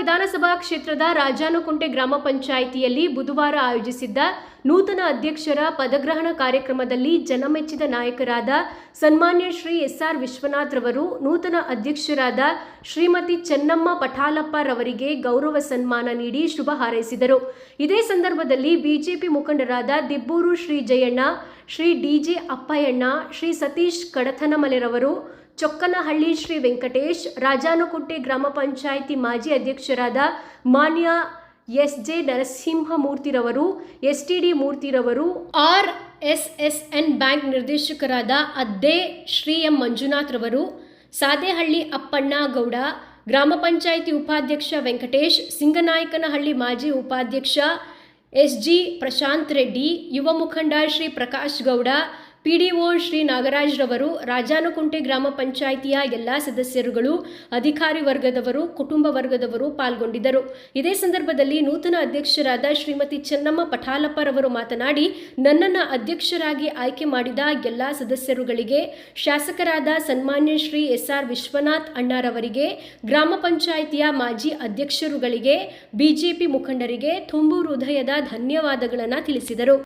ವಿಧಾನಸಭಾ ಕ್ಷೇತ್ರದ ರಾಜಾನುಕುಂಟೆ ಗ್ರಾಮ ಪಂಚಾಯಿತಿಯಲ್ಲಿ ಬುಧವಾರ ಆಯೋಜಿಸಿದ್ದ ನೂತನ ಅಧ್ಯಕ್ಷರ ಪದಗ್ರಹಣ ಕಾರ್ಯಕ್ರಮದಲ್ಲಿ ಜನಮೆಚ್ಚಿದ ನಾಯಕರಾದ ಸನ್ಮಾನ್ಯ ಶ್ರೀ ಎಸ್ಆರ್ ವಿಶ್ವನಾಥ್ ರವರು, ನೂತನ ಅಧ್ಯಕ್ಷರಾದ ಶ್ರೀಮತಿ ಚೆನ್ನಮ್ಮ ಪಠಾಲಪ್ಪ ರವರಿಗೆ ಗೌರವ ಸನ್ಮಾನ ನೀಡಿ ಶುಭ ಹಾರೈಸಿದರು. ಇದೇ ಸಂದರ್ಭದಲ್ಲಿ ಬಿಜೆಪಿ ಮುಖಂಡರಾದ ದಿಬ್ಬೂರು ಶ್ರೀ ಜಯಣ್ಣ, ಶ್ರೀ ಡಿಜೆ ಅಪ್ಪಯ್ಯಣ್ಣ, ಶ್ರೀ ಸತೀಶ್ ಕಡತನಮಲೆರವರು ಚೊಕ್ಕನಹಳ್ಳಿ ಶ್ರೀ ವೆಂಕಟೇಶ್, ರಾಜಾನುಕುಂಟೆ ಗ್ರಾಮ ಪಂಚಾಯಿತಿ ಮಾಜಿ ಅಧ್ಯಕ್ಷರಾದ ಮಾನ್ಯ ಎಸ್ ಜೆ ನರಸಿಂಹಮೂರ್ತಿರವರು S T D ಮೂರ್ತಿರವರು R S S N bank ನಿರ್ದೇಶಕರಾದ ಅದ್ದೆ ಶ್ರೀ ಎಂ ಮಂಜುನಾಥ್ ರವರು ಸಾದೇಹಳ್ಳಿ ಅಪ್ಪಣ್ಣ ಗೌಡ, ಗ್ರಾಮ ಪಂಚಾಯಿತಿ ಉಪಾಧ್ಯಕ್ಷ ವೆಂಕಟೇಶ್, ಸಿಂಗನಾಯಕನಹಳ್ಳಿ ಮಾಜಿ ಉಪಾಧ್ಯಕ್ಷ ಎಸ್ ಜಿ ಪ್ರಶಾಂತ್ ರೆಡ್ಡಿ, ಯುವ ಮುಖಂಡ ಶ್ರೀ ಪ್ರಕಾಶ್ ಗೌಡ ಪಿಡಿಒ ಶ್ರೀ ನಾಗರಾಜ್ ರವರು ರಾಜಾನುಕುಂಟೆ ಗ್ರಾಮ ಪಂಚಾಯಿತಿಯ ಎಲ್ಲ ಸದಸ್ಯರುಗಳು, ಅಧಿಕಾರಿ ವರ್ಗದವರು, ಕುಟುಂಬ ವರ್ಗದವರು ಪಾಲ್ಗೊಂಡಿದ್ದರು. ಇದೇ ಸಂದರ್ಭದಲ್ಲಿ ನೂತನ ಅಧ್ಯಕ್ಷರಾದ ಶ್ರೀಮತಿ ಚೆನ್ನಮ್ಮ ಪಠಾಲಪ್ಪರವರು ಮಾತನಾಡಿ, ನನ್ನನ್ನು ಅಧ್ಯಕ್ಷರಾಗಿ ಆಯ್ಕೆ ಮಾಡಿದ ಎಲ್ಲ ಸದಸ್ಯರುಗಳಿಗೆ, ಶಾಸಕರಾದ ಸನ್ಮಾನ್ಯ ಶ್ರೀ ಎಸ್ ಆರ್ ವಿಶ್ವನಾಥ್ ಅಣ್ಣಾರವರಿಗೆ, ಗ್ರಾಮ ಪಂಚಾಯಿತಿಯ ಮಾಜಿ ಅಧ್ಯಕ್ಷರುಗಳಿಗೆ, ಬಿಜೆಪಿ ಮುಖಂಡರಿಗೆ ತುಂಬು ಹೃದಯದ ಧನ್ಯವಾದಗಳನ್ನು ತಿಳಿಸಿದರು.